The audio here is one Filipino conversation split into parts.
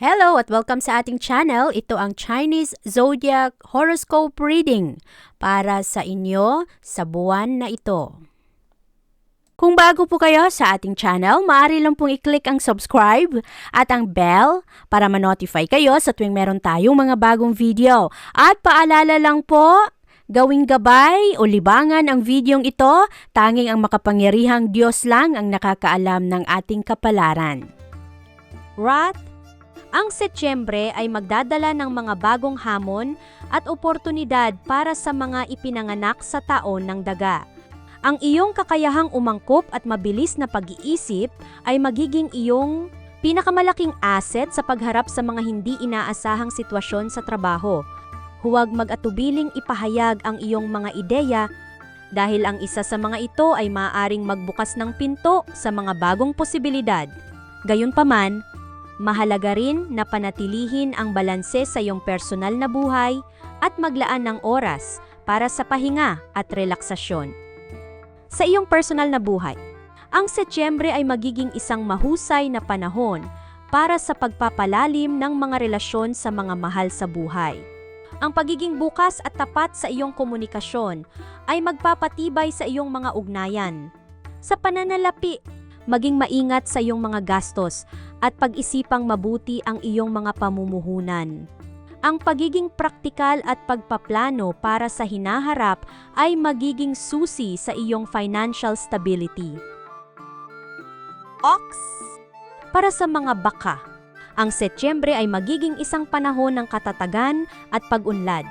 Hello at welcome sa ating channel. Ito ang Chinese Zodiac Horoscope Reading para sa inyo sa buwan na ito. Kung bago po kayo sa ating channel, maaari lang pong i-click ang subscribe at ang bell para ma-notify kayo sa tuwing meron tayong mga bagong video. At paalala lang po, gawing gabay o libangan ang videong ito, tanging ang makapangyarihang Diyos lang ang nakakaalam ng ating kapalaran. Rat ang Setyembre ay magdadala ng mga bagong hamon at oportunidad para sa mga ipinanganak sa taon ng daga. Ang iyong kakayahang umangkop at mabilis na pag-iisip ay magiging iyong pinakamalaking asset sa pagharap sa mga hindi inaasahang sitwasyon sa trabaho. Huwag mag-atubiling ipahayag ang iyong mga ideya dahil ang isa sa mga ito ay maaaring magbukas ng pinto sa mga bagong posibilidad. Gayunpaman, Mahalaga rin na panatilihin ang balanse sa iyong personal na buhay at maglaan ng oras para sa pahinga at relaksasyon. Sa iyong personal na buhay, ang Setyembre ay magiging isang mahusay na panahon para sa pagpapalalim ng mga relasyon sa mga mahal sa buhay. Ang pagiging bukas at tapat sa iyong komunikasyon ay magpapatibay sa iyong mga ugnayan. Sa pananalapi, maging maingat sa iyong mga gastos at pag-isipang mabuti ang iyong mga pamumuhunan. Ang pagiging praktikal at pagpaplano para sa hinaharap ay magiging susi sa iyong financial stability. Ox Para sa mga baka, ang Setyembre ay magiging isang panahon ng katatagan at pag-unlad.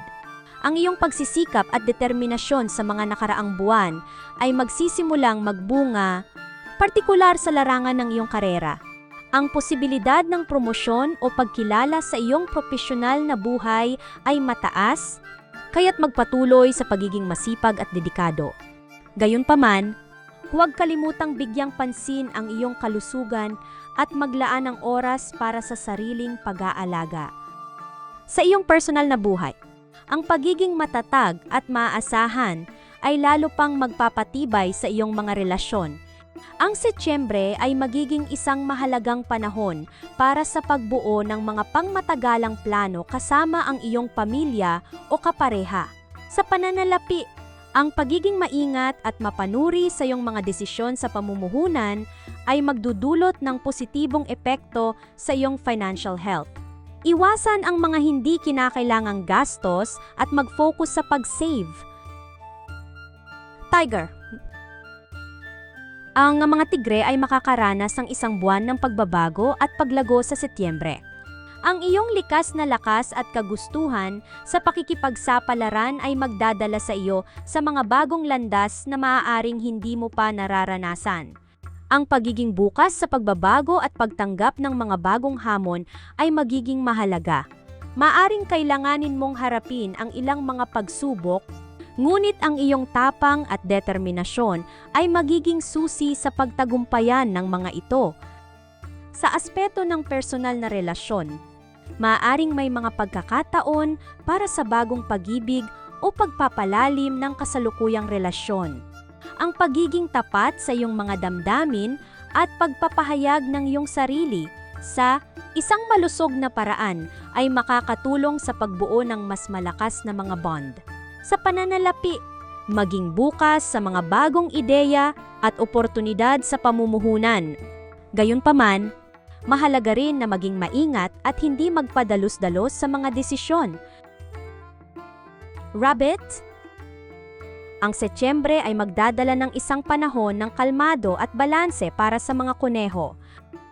Ang iyong pagsisikap at determinasyon sa mga nakaraang buwan ay magsisimulang magbunga, partikular sa larangan ng iyong karera ang posibilidad ng promosyon o pagkilala sa iyong profesional na buhay ay mataas, kaya't magpatuloy sa pagiging masipag at dedikado. Gayunpaman, huwag kalimutang bigyang pansin ang iyong kalusugan at maglaan ng oras para sa sariling pag-aalaga. Sa iyong personal na buhay, ang pagiging matatag at maaasahan ay lalo pang magpapatibay sa iyong mga relasyon ang Setyembre ay magiging isang mahalagang panahon para sa pagbuo ng mga pangmatagalang plano kasama ang iyong pamilya o kapareha. Sa pananalapi, ang pagiging maingat at mapanuri sa iyong mga desisyon sa pamumuhunan ay magdudulot ng positibong epekto sa iyong financial health. Iwasan ang mga hindi kinakailangang gastos at mag-focus sa pag-save. Tiger, ang mga tigre ay makakaranas ng isang buwan ng pagbabago at paglago sa Setyembre. Ang iyong likas na lakas at kagustuhan sa pakikipagsapalaran ay magdadala sa iyo sa mga bagong landas na maaaring hindi mo pa nararanasan. Ang pagiging bukas sa pagbabago at pagtanggap ng mga bagong hamon ay magiging mahalaga. Maaring kailanganin mong harapin ang ilang mga pagsubok Ngunit ang iyong tapang at determinasyon ay magiging susi sa pagtagumpayan ng mga ito. Sa aspeto ng personal na relasyon, maaring may mga pagkakataon para sa bagong pag-ibig o pagpapalalim ng kasalukuyang relasyon. Ang pagiging tapat sa iyong mga damdamin at pagpapahayag ng iyong sarili sa isang malusog na paraan ay makakatulong sa pagbuo ng mas malakas na mga bond sa pananalapi, maging bukas sa mga bagong ideya at oportunidad sa pamumuhunan. Gayunpaman, mahalaga rin na maging maingat at hindi magpadalos-dalos sa mga desisyon. Rabbit, ang Setyembre ay magdadala ng isang panahon ng kalmado at balanse para sa mga kuneho.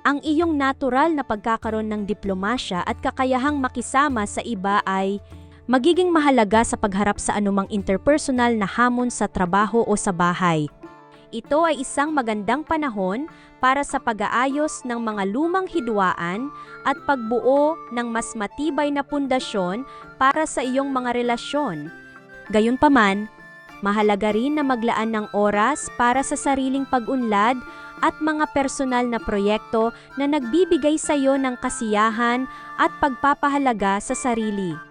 Ang iyong natural na pagkakaroon ng diplomasya at kakayahang makisama sa iba ay magiging mahalaga sa pagharap sa anumang interpersonal na hamon sa trabaho o sa bahay. ito ay isang magandang panahon para sa pag-aayos ng mga lumang hidwaan at pagbuo ng mas matibay na pundasyon para sa iyong mga relasyon. Gayunpaman, mahalaga rin na maglaan ng oras para sa sariling pag-unlad at mga personal na proyekto na nagbibigay sa iyo ng kasiyahan at pagpapahalaga sa sarili.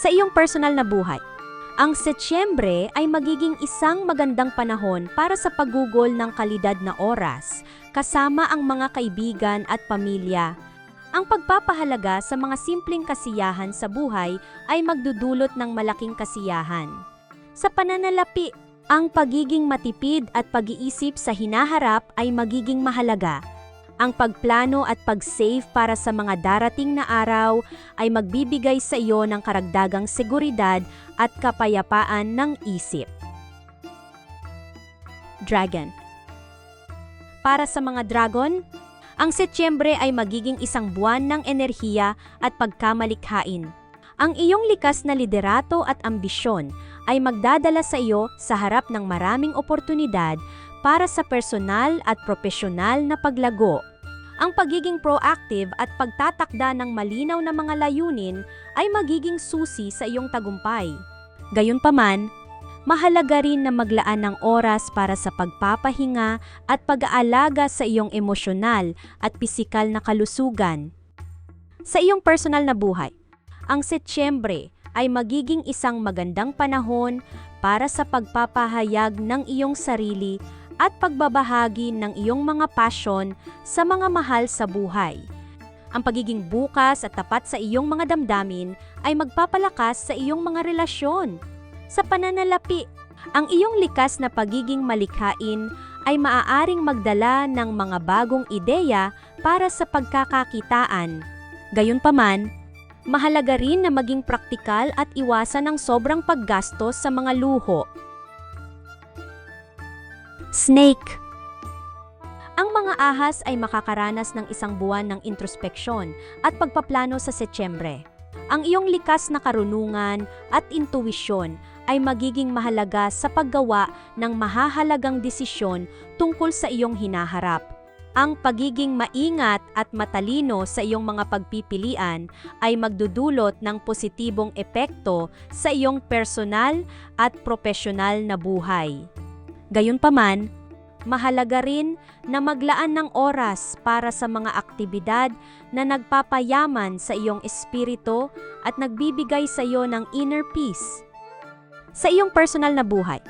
Sa iyong personal na buhay, ang Setyembre ay magiging isang magandang panahon para sa paggugol ng kalidad na oras kasama ang mga kaibigan at pamilya. Ang pagpapahalaga sa mga simpleng kasiyahan sa buhay ay magdudulot ng malaking kasiyahan. Sa pananalapi, ang pagiging matipid at pag-iisip sa hinaharap ay magiging mahalaga. Ang pagplano at pag-save para sa mga darating na araw ay magbibigay sa iyo ng karagdagang seguridad at kapayapaan ng isip. Dragon Para sa mga dragon, ang Setyembre ay magiging isang buwan ng enerhiya at pagkamalikhain. Ang iyong likas na liderato at ambisyon ay magdadala sa iyo sa harap ng maraming oportunidad para sa personal at profesional na paglago. Ang pagiging proactive at pagtatakda ng malinaw na mga layunin ay magiging susi sa iyong tagumpay. Gayunpaman, mahalaga rin na maglaan ng oras para sa pagpapahinga at pag-aalaga sa iyong emosyonal at pisikal na kalusugan. Sa iyong personal na buhay, ang Setyembre ay magiging isang magandang panahon para sa pagpapahayag ng iyong sarili at pagbabahagi ng iyong mga passion sa mga mahal sa buhay. Ang pagiging bukas at tapat sa iyong mga damdamin ay magpapalakas sa iyong mga relasyon. Sa pananalapi, ang iyong likas na pagiging malikhain ay maaaring magdala ng mga bagong ideya para sa pagkakakitaan. Gayunpaman, mahalaga rin na maging praktikal at iwasan ang sobrang paggastos sa mga luho. Snake Ang mga ahas ay makakaranas ng isang buwan ng introspeksyon at pagpaplano sa Setyembre. Ang iyong likas na karunungan at intuwisyon ay magiging mahalaga sa paggawa ng mahahalagang desisyon tungkol sa iyong hinaharap. Ang pagiging maingat at matalino sa iyong mga pagpipilian ay magdudulot ng positibong epekto sa iyong personal at profesional na buhay. Gayunpaman, mahalaga rin na maglaan ng oras para sa mga aktibidad na nagpapayaman sa iyong espiritu at nagbibigay sa iyo ng inner peace. Sa iyong personal na buhay,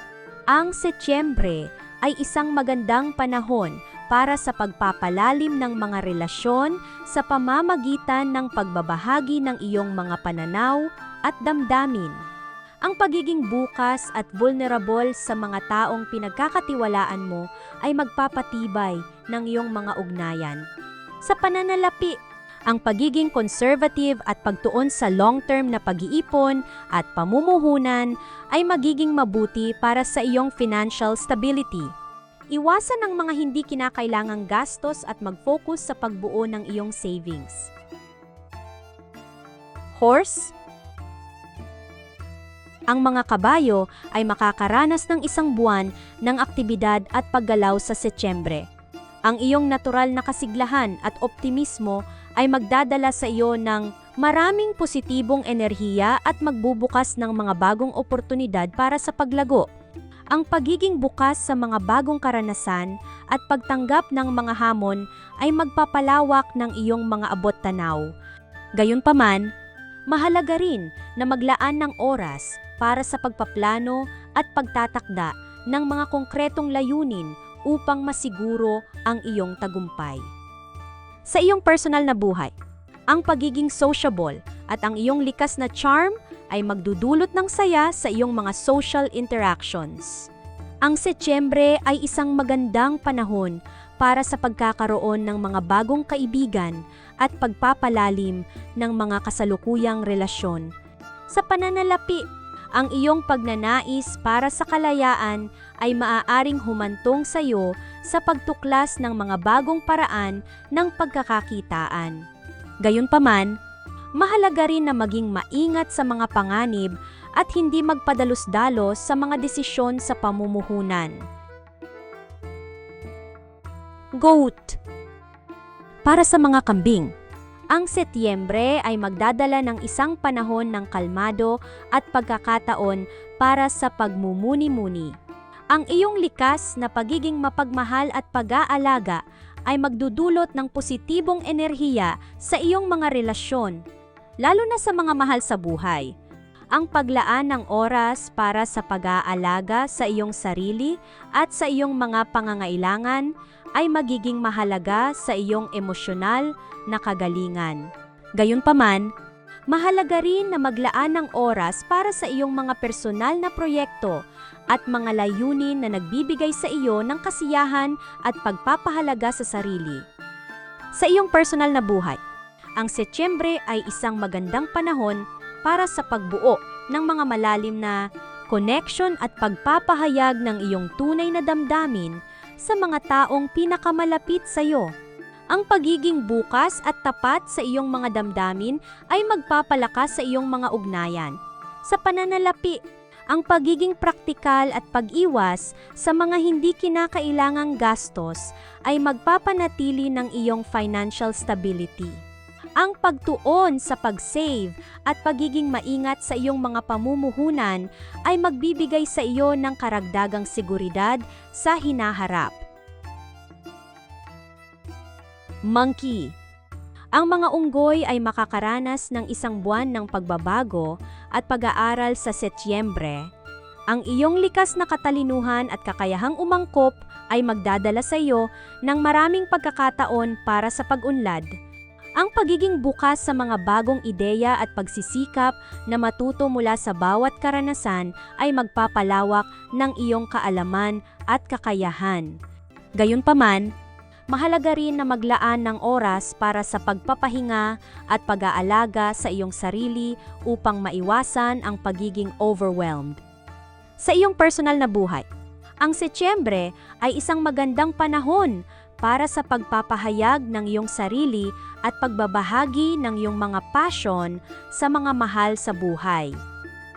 ang Setyembre ay isang magandang panahon para sa pagpapalalim ng mga relasyon sa pamamagitan ng pagbabahagi ng iyong mga pananaw at damdamin. Ang pagiging bukas at vulnerable sa mga taong pinagkakatiwalaan mo ay magpapatibay ng iyong mga ugnayan. Sa pananalapi, ang pagiging conservative at pagtuon sa long-term na pag-iipon at pamumuhunan ay magiging mabuti para sa iyong financial stability. Iwasan ang mga hindi kinakailangang gastos at mag-focus sa pagbuo ng iyong savings. Horse, ang mga kabayo ay makakaranas ng isang buwan ng aktibidad at paggalaw sa Setyembre. Ang iyong natural na kasiglahan at optimismo ay magdadala sa iyo ng maraming positibong enerhiya at magbubukas ng mga bagong oportunidad para sa paglago. Ang pagiging bukas sa mga bagong karanasan at pagtanggap ng mga hamon ay magpapalawak ng iyong mga abot tanaw. Gayunpaman, mahalaga rin na maglaan ng oras para sa pagpaplano at pagtatakda ng mga konkretong layunin upang masiguro ang iyong tagumpay. Sa iyong personal na buhay, ang pagiging sociable at ang iyong likas na charm ay magdudulot ng saya sa iyong mga social interactions. Ang Setyembre ay isang magandang panahon para sa pagkakaroon ng mga bagong kaibigan at pagpapalalim ng mga kasalukuyang relasyon. Sa pananalapi, ang iyong pagnanais para sa kalayaan ay maaaring humantong sa iyo sa pagtuklas ng mga bagong paraan ng pagkakakitaan. Gayunpaman, mahalaga rin na maging maingat sa mga panganib at hindi magpadalos-dalos sa mga desisyon sa pamumuhunan. goat. Para sa mga kambing, ang Setyembre ay magdadala ng isang panahon ng kalmado at pagkakataon para sa pagmumuni-muni. Ang iyong likas na pagiging mapagmahal at pag-aalaga ay magdudulot ng positibong enerhiya sa iyong mga relasyon, lalo na sa mga mahal sa buhay. Ang paglaan ng oras para sa pag-aalaga sa iyong sarili at sa iyong mga pangangailangan ay magiging mahalaga sa iyong emosyonal na kagalingan. Gayunpaman, mahalaga rin na maglaan ng oras para sa iyong mga personal na proyekto at mga layunin na nagbibigay sa iyo ng kasiyahan at pagpapahalaga sa sarili. Sa iyong personal na buhay, ang Setyembre ay isang magandang panahon para sa pagbuo ng mga malalim na connection at pagpapahayag ng iyong tunay na damdamin sa mga taong pinakamalapit sa iyo. Ang pagiging bukas at tapat sa iyong mga damdamin ay magpapalakas sa iyong mga ugnayan. Sa pananalapi, ang pagiging praktikal at pag-iwas sa mga hindi kinakailangang gastos ay magpapanatili ng iyong financial stability. Ang pagtuon sa pag-save at pagiging maingat sa iyong mga pamumuhunan ay magbibigay sa iyo ng karagdagang seguridad sa hinaharap. Monkey Ang mga unggoy ay makakaranas ng isang buwan ng pagbabago at pag-aaral sa Setyembre. Ang iyong likas na katalinuhan at kakayahang umangkop ay magdadala sa iyo ng maraming pagkakataon para sa pag-unlad. Ang pagiging bukas sa mga bagong ideya at pagsisikap na matuto mula sa bawat karanasan ay magpapalawak ng iyong kaalaman at kakayahan. Gayunpaman, mahalaga rin na maglaan ng oras para sa pagpapahinga at pag-aalaga sa iyong sarili upang maiwasan ang pagiging overwhelmed. Sa iyong personal na buhay, ang Setyembre ay isang magandang panahon para sa pagpapahayag ng iyong sarili at pagbabahagi ng iyong mga passion sa mga mahal sa buhay.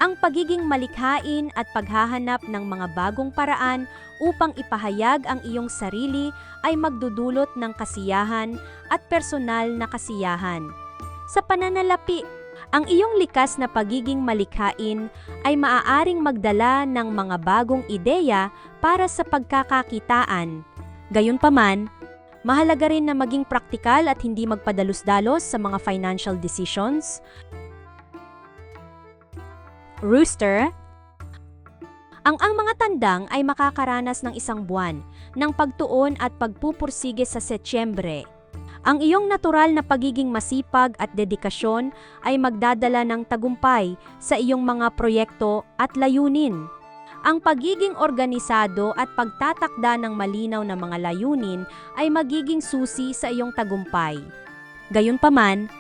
Ang pagiging malikhain at paghahanap ng mga bagong paraan upang ipahayag ang iyong sarili ay magdudulot ng kasiyahan at personal na kasiyahan. Sa pananalapi, ang iyong likas na pagiging malikhain ay maaaring magdala ng mga bagong ideya para sa pagkakakitaan. Gayunpaman, mahalaga rin na maging praktikal at hindi magpadalos-dalos sa mga financial decisions. Rooster, ang ang mga tandang ay makakaranas ng isang buwan ng pagtuon at pagpupursige sa Setyembre. Ang iyong natural na pagiging masipag at dedikasyon ay magdadala ng tagumpay sa iyong mga proyekto at layunin. Ang pagiging organisado at pagtatakda ng malinaw na mga layunin ay magiging susi sa iyong tagumpay. Gayunpaman,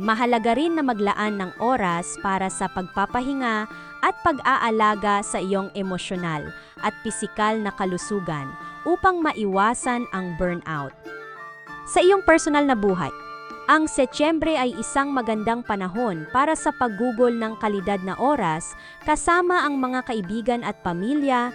mahalaga rin na maglaan ng oras para sa pagpapahinga at pag-aalaga sa iyong emosyonal at pisikal na kalusugan upang maiwasan ang burnout. Sa iyong personal na buhay, ang Setyembre ay isang magandang panahon para sa paggugol ng kalidad na oras kasama ang mga kaibigan at pamilya,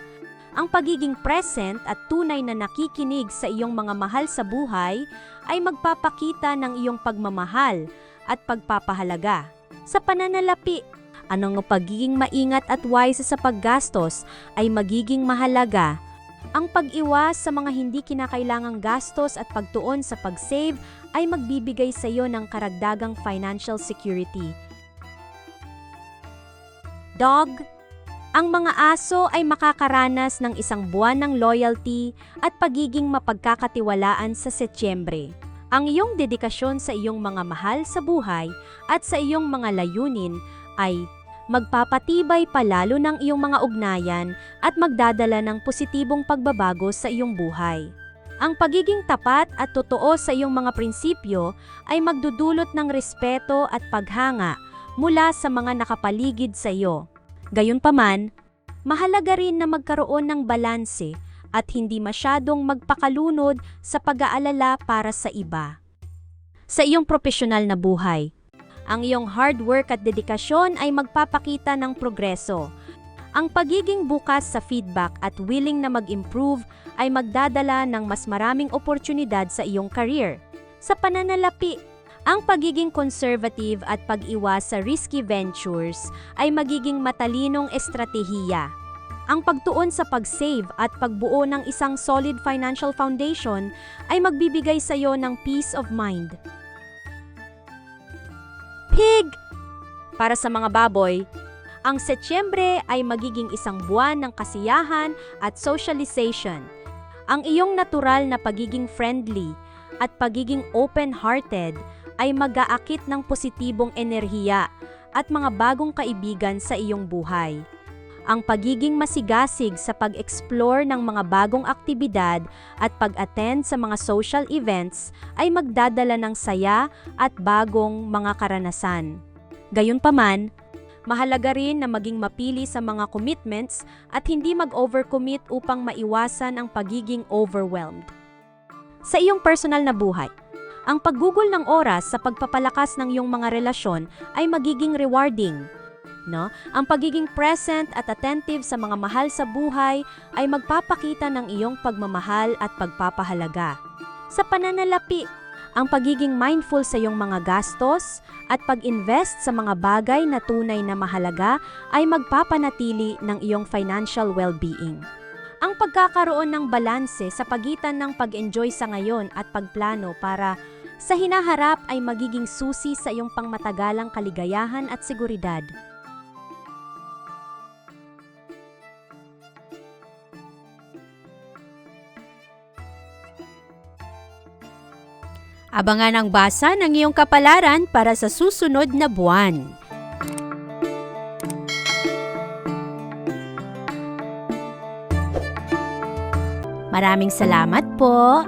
ang pagiging present at tunay na nakikinig sa iyong mga mahal sa buhay ay magpapakita ng iyong pagmamahal at pagpapahalaga. Sa pananalapi, anong pagiging maingat at wise sa paggastos ay magiging mahalaga ang pag-iwas sa mga hindi kinakailangang gastos at pagtuon sa pag-save ay magbibigay sa iyo ng karagdagang financial security. Dog, ang mga aso ay makakaranas ng isang buwan ng loyalty at pagiging mapagkakatiwalaan sa Setyembre. Ang iyong dedikasyon sa iyong mga mahal sa buhay at sa iyong mga layunin ay magpapatibay palalo ng iyong mga ugnayan at magdadala ng positibong pagbabago sa iyong buhay. Ang pagiging tapat at totoo sa iyong mga prinsipyo ay magdudulot ng respeto at paghanga mula sa mga nakapaligid sa iyo. Gayunpaman, mahalaga rin na magkaroon ng balanse at hindi masyadong magpakalunod sa pag-aalala para sa iba. Sa iyong profesional na buhay, ang iyong hard work at dedikasyon ay magpapakita ng progreso. Ang pagiging bukas sa feedback at willing na mag-improve ay magdadala ng mas maraming oportunidad sa iyong career. Sa pananalapi, ang pagiging conservative at pag-iwas sa risky ventures ay magiging matalinong estratehiya. Ang pagtuon sa pag-save at pagbuo ng isang solid financial foundation ay magbibigay sa iyo ng peace of mind. Pig! Para sa mga baboy, ang Setyembre ay magiging isang buwan ng kasiyahan at socialization. Ang iyong natural na pagiging friendly at pagiging open-hearted ay mag-aakit ng positibong enerhiya at mga bagong kaibigan sa iyong buhay. Ang pagiging masigasig sa pag-explore ng mga bagong aktibidad at pag-attend sa mga social events ay magdadala ng saya at bagong mga karanasan. Gayunpaman, mahalaga rin na maging mapili sa mga commitments at hindi mag-overcommit upang maiwasan ang pagiging overwhelmed. Sa iyong personal na buhay, ang paggugol ng oras sa pagpapalakas ng iyong mga relasyon ay magiging rewarding. No? Ang pagiging present at attentive sa mga mahal sa buhay ay magpapakita ng iyong pagmamahal at pagpapahalaga. Sa pananalapi, ang pagiging mindful sa iyong mga gastos at pag-invest sa mga bagay na tunay na mahalaga ay magpapanatili ng iyong financial well-being. Ang pagkakaroon ng balanse sa pagitan ng pag-enjoy sa ngayon at pagplano para sa hinaharap ay magiging susi sa iyong pangmatagalang kaligayahan at seguridad. Abangan ang basa ng iyong kapalaran para sa susunod na buwan. Maraming salamat po.